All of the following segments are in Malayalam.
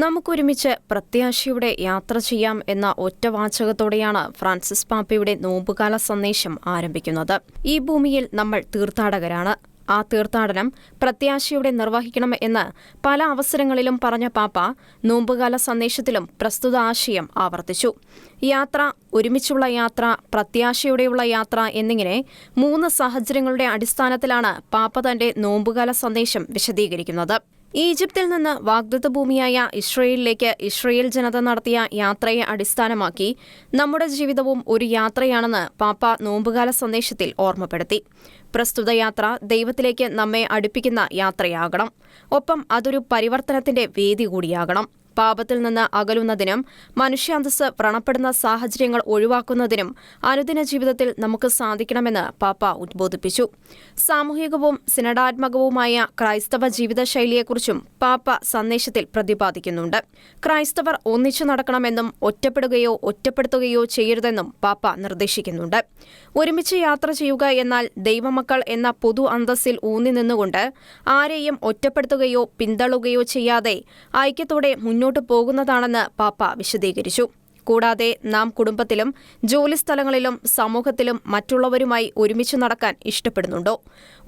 നമുക്കൊരുമിച്ച് പ്രത്യാശയുടെ യാത്ര ചെയ്യാം എന്ന ഒറ്റവാചകത്തോടെയാണ് ഫ്രാൻസിസ് പാപ്പയുടെ നോമ്പുകാല സന്ദേശം ആരംഭിക്കുന്നത്. ഈ ഭൂമിയിൽ നമ്മൾ തീർത്ഥാടകരാണ്. ആ തീർത്ഥാടനം പ്രത്യാശയോടെ നിർവഹിക്കണം എന്ന് പല അവസരങ്ങളിലും പറഞ്ഞ പാപ്പ നോമ്പുകാല സന്ദേശത്തിലും പ്രസ്തുത ആശയം ആവർത്തിച്ചു. യാത്ര ഒരുമിച്ചുള്ള യാത്ര പ്രത്യാശയോടെയുള്ള യാത്ര എന്നിങ്ങനെ മൂന്ന് സാഹചര്യങ്ങളുടെ അടിസ്ഥാനത്തിലാണ് പാപ്പ തന്റെ നോമ്പുകാല സന്ദേശം വിശദീകരിക്കുന്നത്. ഈജിപ്തിൽ നിന്ന് വാഗ്ദത്ത ഭൂമിയായ ഇസ്രയേലിലേക്ക് ഇസ്രയേൽ ജനത നടത്തിയ യാത്രയെ അടിസ്ഥാനമാക്കി നമ്മുടെ ജീവിതവും ഒരു യാത്രയാണെന്ന് പാപ്പ നോമ്പുകാല സന്ദേശത്തിൽ ഓർമ്മപ്പെടുത്തി. പ്രസ്തുത യാത്ര ദൈവത്തിലേക്ക് നമ്മെ അടുപ്പിക്കുന്ന യാത്രയാകണം. ഒപ്പം അതൊരു പരിവർത്തനത്തിന്റെ വേദി കൂടിയാകണം. പാപത്തിൽ നിന്ന് അകലുന്നതിനും മനുഷ്യാന്തസ് വ്രണപ്പെടുന്ന സാഹചര്യങ്ങൾ ഒഴിവാക്കുന്നതിനും അനുദിന ജീവിതത്തിൽ നമുക്ക് സാധിക്കണമെന്ന് പാപ്പ ഉദ്ബോധിപ്പിച്ചു സാമൂഹികവും സിനഡാത്മകവുമായ ക്രൈസ്തവ ജീവിതശൈലിയെക്കുറിച്ചും പാപ്പ സന്ദേശത്തിൽ പ്രതിപാദിക്കുന്നുണ്ട്. ക്രൈസ്തവർ ഒന്നിച്ചു നടക്കണമെന്നും ഒറ്റപ്പെടുകയോ ഒറ്റപ്പെടുത്തുകയോ ചെയ്യരുതെന്നും പാപ്പ നിർദ്ദേശിക്കുന്നുണ്ട്. ഒരുമിച്ച് യാത്ര ചെയ്യുക എന്നാൽ ദൈവമക്കൾ എന്ന പൊതു അന്തസ്സിൽ ഊന്നി നിന്നുകൊണ്ട് ആരെയും ഒറ്റപ്പെടുത്തുകയോ പിന്തള്ളുകയോ ചെയ്യാതെ ഐക്യത്തോടെ മുന്നോട്ടു പോകുന്നതാണെന്ന് പാപ്പ വിശദീകരിച്ചു. കൂടാതെ നാം കുടുംബത്തിലും ജോലിസ്ഥലങ്ങളിലും സമൂഹത്തിലും മറ്റുള്ളവരുമായി ഒരുമിച്ച് നടക്കാൻ ഇഷ്ടപ്പെടുന്നുണ്ടോ?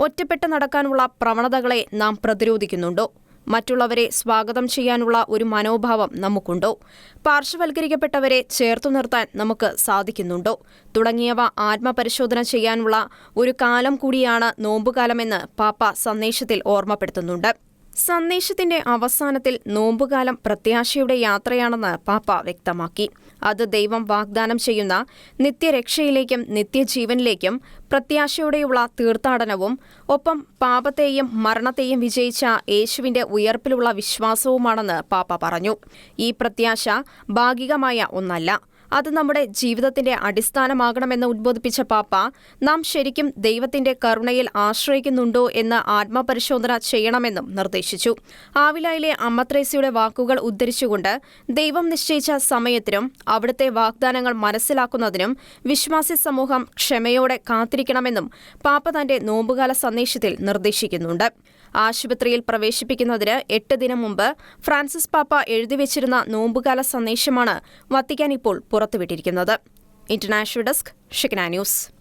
ഒറ്റപ്പെട്ട് നടക്കാനുള്ള പ്രവണതകളെ നാം പ്രതിരോധിക്കുന്നുണ്ടോ? മറ്റുള്ളവരെ സ്വാഗതം ചെയ്യാനുള്ള ഒരു മനോഭാവം നമുക്കുണ്ടോ? പാർശ്വവൽക്കരിക്കപ്പെട്ടവരെ ചേർത്തു നിർത്താൻ നമുക്ക് സാധിക്കുന്നുണ്ടോ? തുടങ്ങിയവ ആത്മപരിശോധന ചെയ്യാനുള്ള ഒരു കാലം കൂടിയാണ് നോമ്പുകാലമെന്ന് പാപ്പ സന്ദേശത്തിൽ ഓർമ്മപ്പെടുത്തുന്നുണ്ട്. സന്ദേശത്തിന്റെ അവസാനത്തിൽ നോമ്പുകാലം പ്രത്യാശയുടെ യാത്രയാണെന്ന് പാപ്പ വ്യക്തമാക്കി. അത് ദൈവം വാഗ്ദാനം ചെയ്യുന്ന നിത്യരക്ഷയിലേക്കും നിത്യജീവനിലേക്കും പ്രത്യാശയോടെയുള്ള തീർത്ഥാടനവും ഒപ്പം പാപത്തെയും മരണത്തെയും വിജയിച്ച യേശുവിന്റെ ഉയർപ്പിലുള്ള വിശ്വാസവുമാണെന്ന് പാപ്പ പറഞ്ഞു. ഈ പ്രത്യാശ ഭാഗികമായ ഒന്നല്ല. അത് നമ്മുടെ ജീവിതത്തിന്റെ അടിസ്ഥാനമാകണമെന്ന് ഉദ്ബോധിപ്പിച്ച പാപ്പ നാം ശരിക്കും ദൈവത്തിന്റെ കരുണയിൽ ആശ്രയിക്കുന്നുണ്ടോ എന്ന് ആത്മപരിശോധന ചെയ്യണമെന്നും നിർദ്ദേശിച്ചു. ആവിലായിലെ അമ്മത്രേസ്യയുടെ വാക്കുകൾ ഉദ്ധരിച്ചുകൊണ്ട് ദൈവം നിശ്ചയിച്ച സമയത്തിനും അവിടുത്തെ വാഗ്ദാനങ്ങൾ മനസ്സിലാക്കുന്നതിനും വിശ്വാസി സമൂഹം ക്ഷമയോടെ കാത്തിരിക്കണമെന്നും പാപ്പ തന്റെ നോമ്പുകാല സന്ദേശത്തിൽ നിർദ്ദേശിക്കുന്നുണ്ട്. ആശുപത്രിയിൽ പ്രവേശിപ്പിക്കുന്നതിന് എട്ട് ദിനം മുമ്പ് ഫ്രാൻസിസ് പാപ്പ എഴുതിവെച്ചിരുന്ന നോമ്പുകാല സന്ദേശമാണ് വത്തിക്കാൻ ഇപ്പോൾ പുറത്തുവിട്ടിരിക്കുന്നത്. International desk Shikna news.